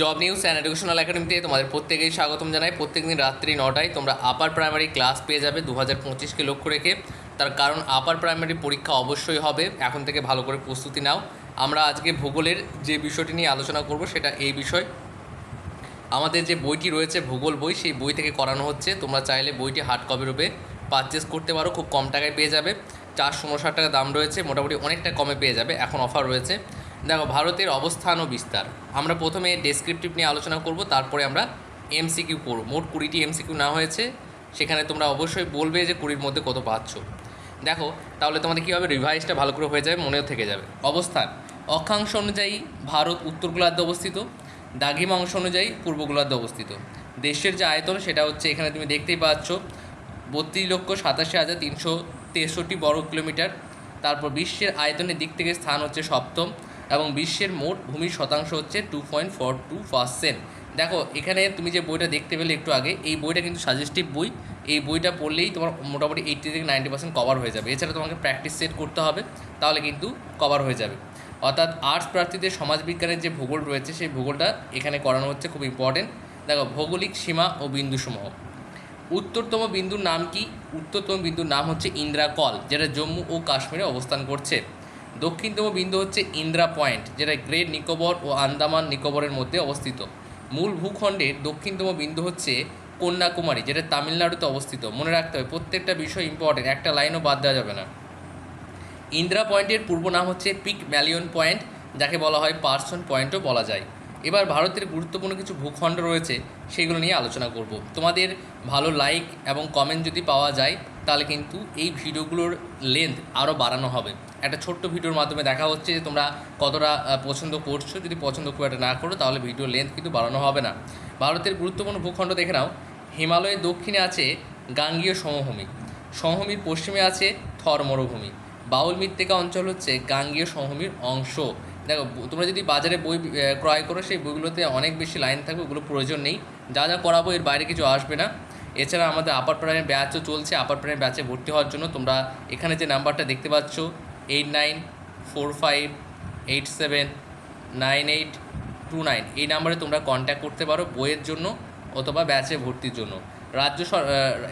Job news and educational একাডেমিতে তোমাদের প্রত্যেকেই স্বাগতম জানাই। প্রত্যেকদিন রাত্রি নটায় তোমরা আপার প্রাইমারি ক্লাস পেয়ে যাবে দু হাজার পঁচিশকে লক্ষ্য রেখে। তার কারণ আপার প্রাইমারি পরীক্ষা অবশ্যই হবে। এখন থেকে ভালো করে প্রস্তুতি নাও। আমরা আজকে ভূগোলের যে বিষয়টি নিয়ে আলোচনা করব সেটা এই বিষয়। আমাদের যে বইটি রয়েছে, ভূগোল বই, সেই বই থেকে করানো হচ্ছে। তোমরা চাইলে বইটি হার্ড কপি রূপে পারচেস করতে পারো। খুব কম টাকায় পেয়ে যাবে। চারশো উনষাট টাকা দাম রয়েছে। মোটামুটি অনেকটা কমে পেয়ে যাবে। এখন অফার রয়েছে। দেখো, ভারতের অবস্থান ও বিস্তার। আমরা প্রথমে ডেসক্রিপটিভ নিয়ে আলোচনা করব, তারপরে আমরা এমসিকিউ পড়ব মোট কুড়িটি এমসিকিউ না হয়েছে। সেখানে তোমরা অবশ্যই বলবে যে কুড়ির মধ্যে কত পাচ্ছ। দেখো, তাহলে তোমাদের কী হবে? রিভাইসটা ভালো করে হয়ে যাবে, মনেও থেকে যাবে। অবস্থান। অক্ষাংশ অনুযায়ী ভারত উত্তর গোলার্ধে অবস্থিত। দাগিমা অংশ অনুযায়ী পূর্ব গোলার্ধে অবস্থিত। দেশের যে আয়তন, সেটা হচ্ছে এখানে তুমি দেখতেই পাচ্ছ, বত্রিশ লক্ষ সাতাশি হাজার তিনশো তেষট্টি বর্গ কিলোমিটার। তারপর বিশ্বের আয়তনের দিক থেকে স্থান হচ্ছে সপ্তম। এবং বিশ্বের মোট ভূমির শতাংশ হচ্ছে two point four two percent দেখো, এখানে তুমি যে বইটা দেখতে পেলে একটু আগে, এই বইটা কিন্তু সাজেস্টিভ বই। এই বইটা পড়লেই তোমার মোটামুটি এইটটি থেকে নাইনটি পার্সেন্ট কভার হয়ে যাবে। এছাড়া তোমাকে প্র্যাকটিস সেট করতে হবে, তাহলে কিন্তু কভার হয়ে যাবে। অর্থাৎ আর্টস প্রার্থীদের সমাজবিজ্ঞানের যে ভূগোল রয়েছে, সেই ভূগোলটা এখানে করানো হচ্ছে, খুব ইম্পর্টেন্ট দেখো, ভৌগোলিক সীমা ও বিন্দুসমূহ। উত্তরতম বিন্দুর নাম কি? উত্তরতম বিন্দুর নাম হচ্ছে ইন্দ্রা কল যেটা জম্মু ও কাশ্মীরে অবস্থান করছে। দক্ষিণতম বিন্দু হচ্ছে ইন্দ্রা পয়েন্ট, যেটা গ্রেট নিকোবর ও আন্দামান নিকোবরের মধ্যে অবস্থিত। মূল ভূখণ্ডের দক্ষিণতম বিন্দু হচ্ছে কন্যাকুমারী, যেটা তামিলনাড়ুতে অবস্থিত। মনে রাখতে হবে, প্রত্যেকটা বিষয় ইম্পর্টেন্ট একটা লাইনও বাদ দেওয়া যাবে না। ইন্দ্রা পয়েন্টের পূর্ব নাম হচ্ছে পিক ম্যালিয়ন পয়েন্ট, যাকে বলা হয় পার্সন পয়েন্টও বলা যায়। এবার ভারতের গুরুত্বপূর্ণ কিছু ভূখণ্ড রয়েছে, সেগুলো নিয়ে আলোচনা করব। তোমাদের ভালো লাইক এবং কমেন্ট যদি পাওয়া যায়, তাহলে কিন্তু এই ভিডিওগুলোর লেন্থ আরও বাড়ানো হবে। একটা ছোট্ট ভিডিওর মাধ্যমে দেখা হচ্ছে যে তোমরা কতটা পছন্দ করছ। যদি পছন্দ খুব একটা না করো, তাহলে ভিডিওর লেন্থ কিন্তু বাড়ানো হবে না। ভারতের গুরুত্বপূর্ণ ভূখণ্ড দেখে নাও। হিমালয়ের দক্ষিণে আছে গাঙ্গীয় সমভূমি। সমভূমির পশ্চিমে আছে থর মরুভূমি বাউল মৃত্তিকা অঞ্চল হচ্ছে গাঙ্গীয় সমভূমির অংশ। দেখো তোমরা যদি বাজারে বই ক্রয় করো, সেই বইগুলোতে অনেক বেশি লাইন থাকবে, ওগুলো প্রয়োজন নেই। যা যা করাবো, এর বাইরে কিছু আসবে না। এছাড়া আমাদের আপার প্রাইমের ব্যাচও চলছে আপার প্রাইমের ব্যাচে ভর্তি হওয়ার জন্য। তোমরা এখানে যে নাম্বারটা দেখতে পাচ্ছ eight nine four five eight seven nine eight two nine এই নাম্বারে তোমরা কন্ট্যাক্ট করতে পারো বইয়ের জন্য অথবা ব্যাচে ভর্তির জন্য। রাজ্য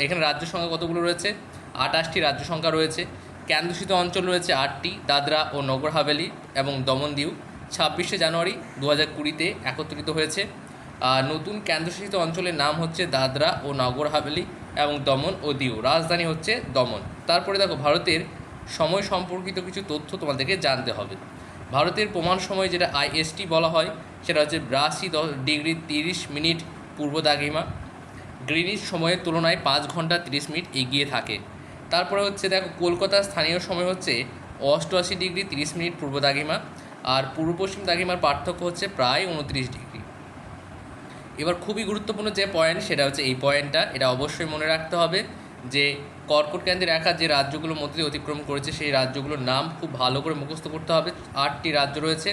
এখানে রাজ্য সংখ্যা কতগুলো রয়েছে? আটাশটি রাজ্য সংখ্যা রয়েছে। কেন্দ্রশাসিত অঞ্চল রয়েছে আটটি, দাদরা ও নগর হাভেলি এবং দমন দিউ। ছাব্বিশে জানুয়ারি দু হাজার কুড়িতে একত্রিত হয়েছে। আর নতুন কেন্দ্রশাসিত অঞ্চলের নাম হচ্ছে দাদরা ও নগর হাভেলি এবং দমন ও দিউ। রাজধানী হচ্ছে দমন। তারপরে দেখো, ভারতের সময় সম্পর্কিত কিছু তথ্য তোমাদেরকে জানতে হবে। ভারতের প্রমাণ সময় যেটা আইএসটি বলা হয়, সেটা হচ্ছে বিরাশি ডিগ্রি তিরিশ মিনিট পূর্ব দাগিমা। গ্রিনিচ সময়ের তুলনায় পাঁচ ঘণ্টা তিরিশ মিনিট এগিয়ে থাকে। তারপরে হচ্ছে দেখো কলকাতার স্থানীয় সময় হচ্ছে অষ্টআশি ডিগ্রি তিরিশ মিনিট পূর্ব দাগিমা, আর পূর্ব পশ্চিম দাগিমার পার্থক্য হচ্ছে প্রায় উনত্রিশ ডিগ্রি। এবার খুবই গুরুত্বপূর্ণ যে পয়েন্ট সেটা হচ্ছে এই পয়েন্টটা এটা অবশ্যই মনে রাখতে হবে যে কর্কট কেন্দ্রের রেখা যে রাজ্যগুলোর মধ্যে দিয়ে অতিক্রম করেছে, সেই রাজ্যগুলোর নাম খুব ভালো করে মুখস্থ করতে হবে। আটটি রাজ্য রয়েছে,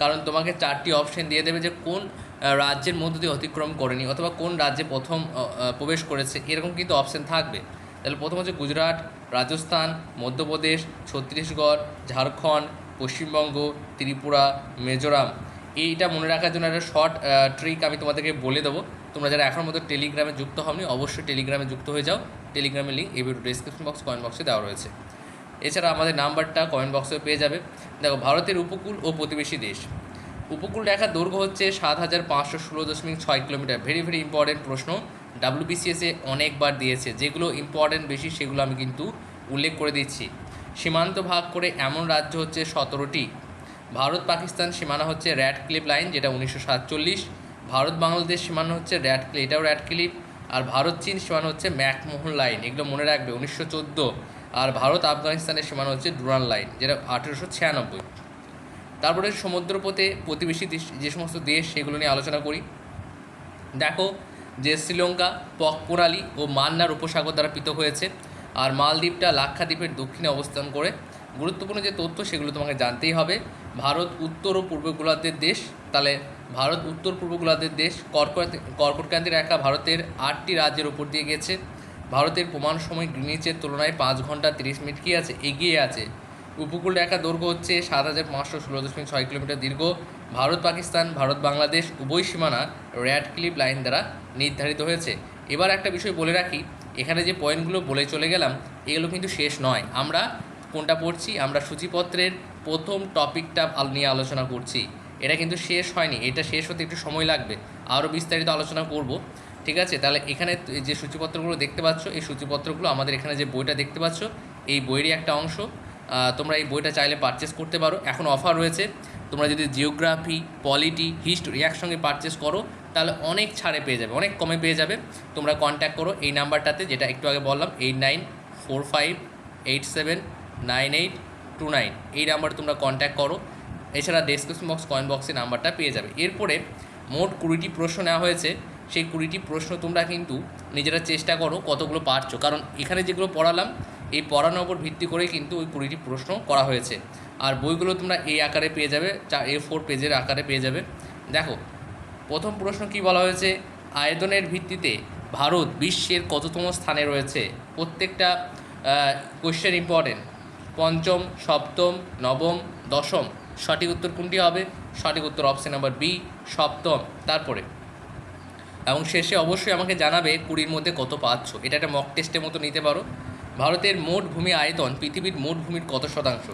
কারণ তোমাকে চারটি অপশন দিয়ে দেবে যে কোন রাজ্যের মধ্য দিয়ে অতিক্রম করেনি অথবা কোন রাজ্যে প্রথম প্রবেশ করেছে, এরকম কিন্তু অপশন থাকবে। তাহলে প্রথম হচ্ছে গুজরাট, রাজস্থান, মধ্যপ্রদেশ, ছত্তিশগড়, ঝাড়খণ্ড, পশ্চিমবঙ্গ, ত্রিপুরা, মিজোরাম। এইটা মনে রাখার জন্য একটা শর্ট ট্রিক আমি তোমাদেরকে বলে দেবো। তোমরা যারা এখন মতো টেলিগ্রামে যুক্ত হওনি, অবশ্যই টেলিগ্রামে যুক্ত হয়ে যাও। টেলিগ্রামের লিঙ্ক এই ভিডিও ডিসক্রিপশন বক্স কমেন্ট বক্সে দেওয়া রয়েছে। এছাড়া আমাদের নাম্বারটা কমেন্ট বক্সে পেয়ে যাবে। দেখো, ভারতের উপকূল ও প্রতিবেশী দেশ। উপকূল রেখার দৈর্ঘ্য হচ্ছে সাত হাজার পাঁচশো ষোলো দশমিক ছয় কিলোমিটার। ভেরি ভেরি ইম্পর্টেন্ট প্রশ্ন। ডাব্লিউবিসিএসে অনেকবার দিয়েছে, যেগুলো ইম্পর্টেন্ট বেশি, সেগুলো আমি কিন্তু উল্লেখ করে দিচ্ছি। সীমান্ত ভাগ করে এমন রাজ্য হচ্ছে সতেরোটি। ভারত পাকিস্তান সীমানা হচ্ছে র্যাড ক্লিপ লাইন যেটা উনিশশো সাতচল্লিশ। ভারত বাংলাদেশ সীমানা হচ্ছে র্যাড ক্লিপ এটাও র্যাড ক্লিপ আর ভারত চীন সীমানা হচ্ছে ম্যাকমোহন লাইন এগুলো মনে রাখবে, উনিশশো চোদ্দ। আর ভারত আফগানিস্তানের সীমানা হচ্ছে ডুরান লাইন যেটা আঠেরোশো ছিয়ানব্বই। তারপরে সমুদ্রপথে প্রতিবেশী দেশ, যে সমস্ত দেশ, সেগুলো নিয়ে আলোচনা করি। দেখো যে শ্রীলঙ্কা পকপোরালি ও মান্নার উপসাগর দ্বারা পৃথক হয়েছে আর মালদ্বীপটা লাক্ষাদ্বীপের দক্ষিণে অবস্থান করে। গুরুত্বপূর্ণ যে তথ্য সেগুলো তোমাকে জানতেই হবে। ভারত উত্তর ও পূর্ব গোলার্ধের দেশ। তাহলে ভারত উত্তর পূর্ব গোলার্ধের দেশ কর্কট কর্কটক্রান্তি রেখা ভারতের আটটি রাজ্যের উপর দিয়ে গেছে। ভারতের প্রমাণ সময় গ্রিনিচের তুলনায় পাঁচ ঘণ্টা তিরিশ মিনিট কি আছে? এগিয়ে আছে। উপকূল রেখা দৈর্ঘ্য হচ্ছে সাত হাজার পাঁচশো ষোলো দশমিক ছয় কিলোমিটার দীর্ঘ। ভারত, পাকিস্তান, ভারত, বাংলাদেশ উভয় সীমানা র্যাড ক্লিপ লাইন দ্বারা নির্ধারিত হয়েছে। এবার একটা বিষয় বলে রাখি, এখানে যে পয়েন্টগুলো বলে চলে গেলাম, এগুলো কিন্তু শেষ নয়। আমরা কোনটা পড়ছি? আমরা সূচিপত্রের প্রথম টপিকটা নিয়ে আলোচনা করছি। এটা কিন্তু শেষ হয়নি, এটা শেষ হতে একটু সময় লাগবে। আরও বিস্তারিত আলোচনা করব। ঠিক আছে? তাহলে এখানে যে সূচিপত্রগুলো দেখতে পাচ্ছ, এই সূচিপত্রগুলো আমাদের এখানে যে বইটা দেখতে পাচ্ছ, এই বইয়েরই একটা অংশ। তোমরা এই বইটা চাইলে পারচেস করতে পারো। এখন অফার রয়েছে। তোমরা যদি জিওগ্রাফি পলিটি হিস্ট্রি একসঙ্গে পারচেস করো, তাহলে অনেক ছাড়ে পেয়ে যাবে, অনেক কমে পেয়ে যাবে। তোমরা কন্ট্যাক্ট করো এই নাম্বারটাতে, যেটা একটু আগে বললাম eight nine four five eight seven nine eight two nine এই নাম্বারে তোমরা কন্ট্যাক্ট করো। এছাড়া ডেসক্রিপশন বক্স কয়েন বক্সে নাম্বারটা পেয়ে যাবে। এরপরে মোট কুড়িটি প্রশ্ন নেওয়া হয়েছে। সেই কুড়িটি প্রশ্ন তোমরা কিন্তু নিজেরা চেষ্টা করো কতগুলো পারছ। কারণ এখানে যেগুলো পড়ালাম এই পড়ানোর উপর ভিত্তি করেই কিন্তু ওই কুড়িটি প্রশ্ন করা হয়েছে। আর বইগুলো তোমরা এই আকারে পেয়ে যাবে চার এ ফোর পেজের আকারে পেয়ে যাবে। দেখো, প্রথম প্রশ্ন কি বলা হয়েছে? আয়তনের ভিত্তিতে ভারত বিশ্বের কততম স্থানে রয়েছে? প্রত্যেকটা কোয়েশ্চেন ইম্পর্টেন্ট পঞ্চম, সপ্তম, নবম, দশম। সঠিক উত্তর কোনটি হবে? সঠিক উত্তর অপশন নাম্বার বি সপ্তম। তারপরে, এবং শেষে অবশ্যই আমাকে জানাবে কুড়ির মধ্যে কত পাচ্ছ? এটা একটা মক টেস্টের মতো নিতে পারো। ভারতের মোট ভূমি আয়তন পৃথিবীর মোট ভূমির কত শতাংশ?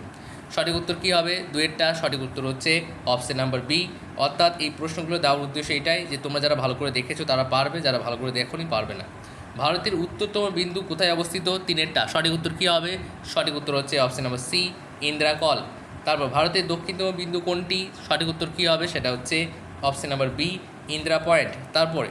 সঠিক উত্তর কী হবে? দুয়েরটা সঠিক উত্তর হচ্ছে অপশন নাম্বার বি অর্থাৎ এই প্রশ্নগুলো দেওয়ার উদ্দেশ্য এটাই যে তোমরা যারা ভালো করে দেখেছ তারা পারবে, যারা ভালো করে দেখোনি পারবে না। ভারতের উত্তরতম বিন্দু কোথায় অবস্থিত? তিনেরটা। সঠিক উত্তর কী হবে? সঠিক উত্তর হচ্ছে option number C Indira col. তারপর ভারতের দক্ষিণতম বিন্দু কোনটি? সঠিক উত্তর কী হবে? সেটা হচ্ছে option number B Indira point. তারপরে,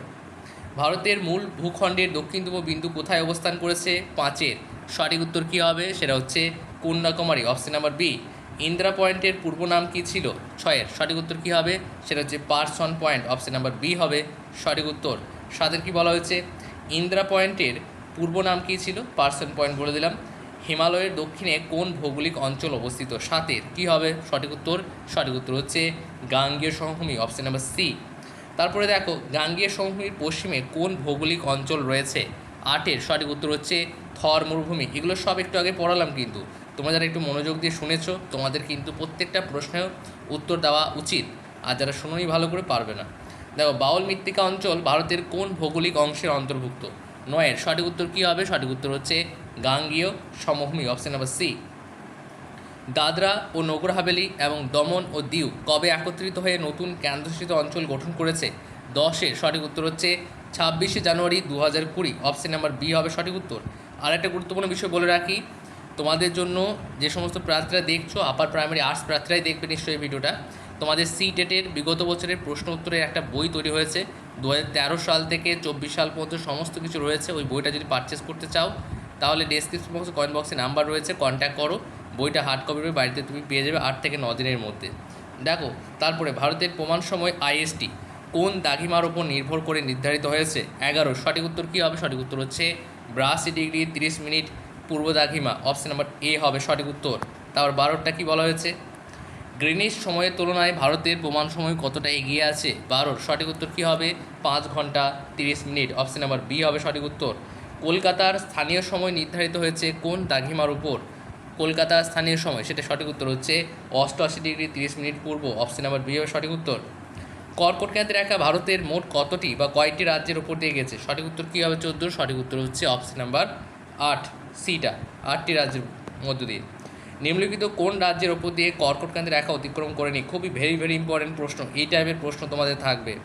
ভারতের মূল ভূখণ্ডের দক্ষিণতম বিন্দু কোথায় অবস্থান করেছে? পাঁচের। সঠিক উত্তর কী হবে? সেটা হচ্ছে Kanyakumari option number B Indira পয়েন্টের পূর্ব নাম কী ছিল? ছয়ের। সঠিক উত্তর কী হবে? সেটা হচ্ছে Parson point option number B হবে সঠিক উত্তর। সাতের কি বলা হয়েছে? ইন্দিরা পয়েন্টের পূর্ব নাম কী ছিল? পার্সন পয়েন্ট বলে দিলাম। হিমালয়ের দক্ষিণে কোন ভৌগোলিক অঞ্চল অবস্থিত? সাতের। কি হবে? সঠিক উত্তর? সঠিক উত্তর হচ্ছে গাঙ্গীয় সমভূমি অপশন নাম্বার সি তারপরে দেখো, গাঙ্গীয় সমভূমির পশ্চিমে কোন ভৌগোলিক অঞ্চল রয়েছে? আটের সঠিক উত্তর হচ্ছে থর মরুভূমি। এগুলো সব একটু আগে পড়ালাম কিন্তু। তোমরা যারা একটু মনোযোগ দিয়ে শুনেছো, তোমাদের কিন্তু প্রত্যেকটা প্রশ্নের উত্তর দেওয়া উচিত। আর যারা শুনোই ভালো করে পারবে না। দেখো, বাউল মৃত্তিকা অঞ্চল ভারতের কোন ভৌগোলিক অংশের অন্তর্ভুক্ত? নয়ের সঠিক উত্তর কী হবে? সঠিক উত্তর হচ্ছে গাঙ্গীয় সমভূমি অপশন নাম্বার সি দাদরা ও নগর হাভেলি এবং দমন ও দিউ কবে একত্রিত হয়ে নতুন কেন্দ্রশাসিত অঞ্চল গঠন করেছে? দশের সঠিক উত্তর হচ্ছে ছাব্বিশে জানুয়ারি দু হাজার কুড়ি। অপশন নাম্বার বি হবে সঠিক উত্তর। আর একটা গুরুত্বপূর্ণ বিষয় বলে রাখি, তোমাদের জন্য যে সমস্ত প্রার্থীরা দেখছ আপার প্রাইমারি আর্টস প্রার্থীরাই দেখবে নিশ্চয়ই ভিডিওটা। তোমাদের সি টেটের বিগত বছরের প্রশ্ন উত্তরের একটা বই তৈরি হয়েছে। দু হাজার তেরো সাল থেকে চব্বিশ সাল পর্যন্ত সমস্ত কিছু রয়েছে। ওই বইটা যদি পারচেস করতে চাও, তাহলে ডেসক্রিপশন বক্সে কয়েন বক্সে নাম্বার রয়েছে কন্ট্যাক্ট করো। বইটা হার্ড কপি বাড়িতে তুমি পেয়ে যাবে আট থেকে ন দিনের মধ্যে। দেখো, তারপরে ভারতের প্রমাণ সময় আইএসটি কোন দাগিমার ওপর নির্ভর করে নির্ধারিত হয়েছে? এগারো, সঠিক উত্তর কী হবে? সঠিক উত্তর হচ্ছে বিরাশি ডিগ্রি তিরিশ minute Purba দাঘিমা option number A হবে সঠিক উত্তর। তারপর বারোটা কী বলা হয়েছে? গ্রিনিশ সময়ের তুলনায় ভারতের প্রমাণ সময় কতটা এগিয়ে আছে? বারোর সঠিক উত্তর কী হবে? পাঁচ ঘণ্টা তিরিশ মিনিট। অপশন নাম্বার বি হবে সঠিক উত্তর। কলকাতার স্থানীয় সময় নির্ধারিত হয়েছে কোন দাঘিমার উপর? কলকাতার স্থানীয় সময়, সেটা সঠিক উত্তর হচ্ছে অষ্টআশি ডিগ্রি তিরিশ মিনিট পূর্ব। অপশন নাম্বার বি হবে সঠিক উত্তর। কর্কট ক্রান্তি রেখা ভারতের মোট কতটি বা কয়টি রাজ্যের উপর দিয়ে গেছে? সঠিক উত্তর কী হবে চোদ্দ? সঠিক উত্তর হচ্ছে অপশন নাম্বার আট, সিটা। আটটি রাজ্যের মধ্য দিয়ে। নিম্নলিখিত কোন রাজ্যের ওপর দিয়ে কর্কট কর্কটক্রান্তি রেখা অতিক্রম করেনি? খুবই ভেরি ভেরি ইম্পর্টেন্ট প্রশ্ন। এই টাইপের প্রশ্ন তোমাদের থাকবে।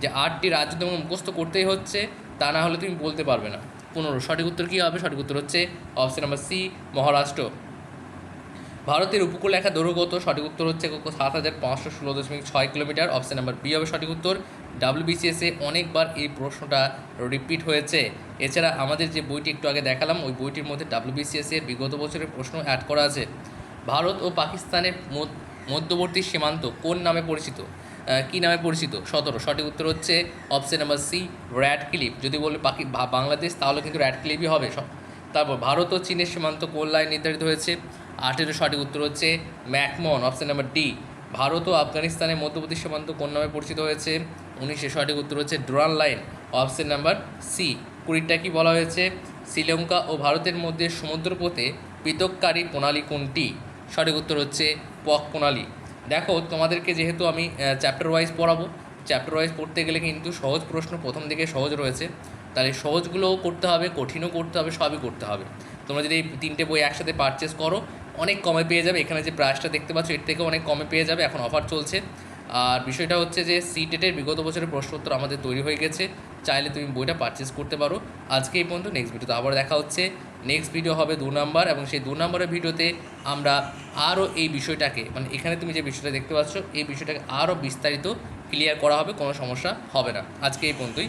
যে আটটি রাজ্য তোমাকে মুখস্থ করতেই হচ্ছে, তা না হলে তুমি বলতে পারবে না। পনেরো, সঠিক উত্তর কী হবে? সঠিক উত্তর হচ্ছে অপশন নাম্বার সি, মহারাষ্ট্র। ভারতের উপকূল রেখা কত? সঠিক উত্তর হচ্ছে সাত হাজার পাঁচশো ষোলো দশমিক ছয় কিলোমিটার। অপশন নাম্বার বি হবে সঠিক উত্তর। ডাব্লিউবিসিএসে অনেকবার এই প্রশ্নটা রিপিট হয়েছে। এছাড়া আমাদের যে বইটি একটু আগে দেখালাম, ওই বইটির মধ্যে ডাব্লিউবিসিএস এর বিগত বছরের প্রশ্ন অ্যাড করা আছে। ভারত ও পাকিস্তানের মধ্যবর্তী সীমান্ত কোন নামে পরিচিত? কী নামে পরিচিত? সতেরো। সঠিক উত্তর হচ্ছে option number C Radcliffe যদি বলে পাকি বাংলাদেশ, তাহলে কিন্তু র্যাড ক্লিপই হবে। তারপর ভারত ও চীনের সীমান্ত কোন লাইন নির্ধারিত হয়েছে? আঠেরো সঠিক উত্তর হচ্ছে McMahon option number D Bharat ও আফগানিস্তানের মধ্যবর্তী সীমান্ত কোন নামে পরিচিত হয়েছে? উনিশে সঠিক উত্তর হচ্ছে Durand line option number C কুড়িটা কি বলা হয়েছে? শ্রীলঙ্কা ও ভারতের মধ্যে সমুদ্রপথে পৃথককারী প্রণালী কোনটি? সঠিক উত্তর হচ্ছে পক প্রণালী। দেখো, তোমাদেরকে যেহেতু আমি চ্যাপ্টার ওয়াইজ পড়াবো চ্যাপ্টার ওয়াইজ পড়তে গেলে কিন্তু সহজ প্রশ্ন প্রথম দিকে সহজ রয়েছে। তাহলে সহজগুলোও করতে হবে, কঠিনও করতে হবে, সবই করতে হবে। তোমরা যদি এই তিনটে বই একসাথে পারচেস করো, অনেক কমে পেয়ে যাবে। এখানে যে প্রাইসটা দেখতে পাচ্ছ, এর থেকেও অনেক কমে পেয়ে যাবে। এখন অফার চলছে। আর বিষয়টা হচ্ছে যে সি টেটের বিগত বছরের প্রশ্ন উত্তর আমাদের তৈরি হয়ে গেছে। চাইলে তুমি বইটা পারচেস করতে পারো। আজকে এই পর্যন্ত নেক্সট ভিডিওতে আবার দেখা হচ্ছে। নেক্সট ভিডিও হবে দু নাম্বার এবং সেই দু নম্বরের ভিডিওতে আমরা আরও এই বিষয়টাকে মানে এখানে তুমি যে বিষয়টা দেখতে পাচ্ছ, এই বিষয়টাকে আরও বিস্তারিত ক্লিয়ার করা হবে, কোনো সমস্যা হবে না। আজকে এই পর্যন্তই।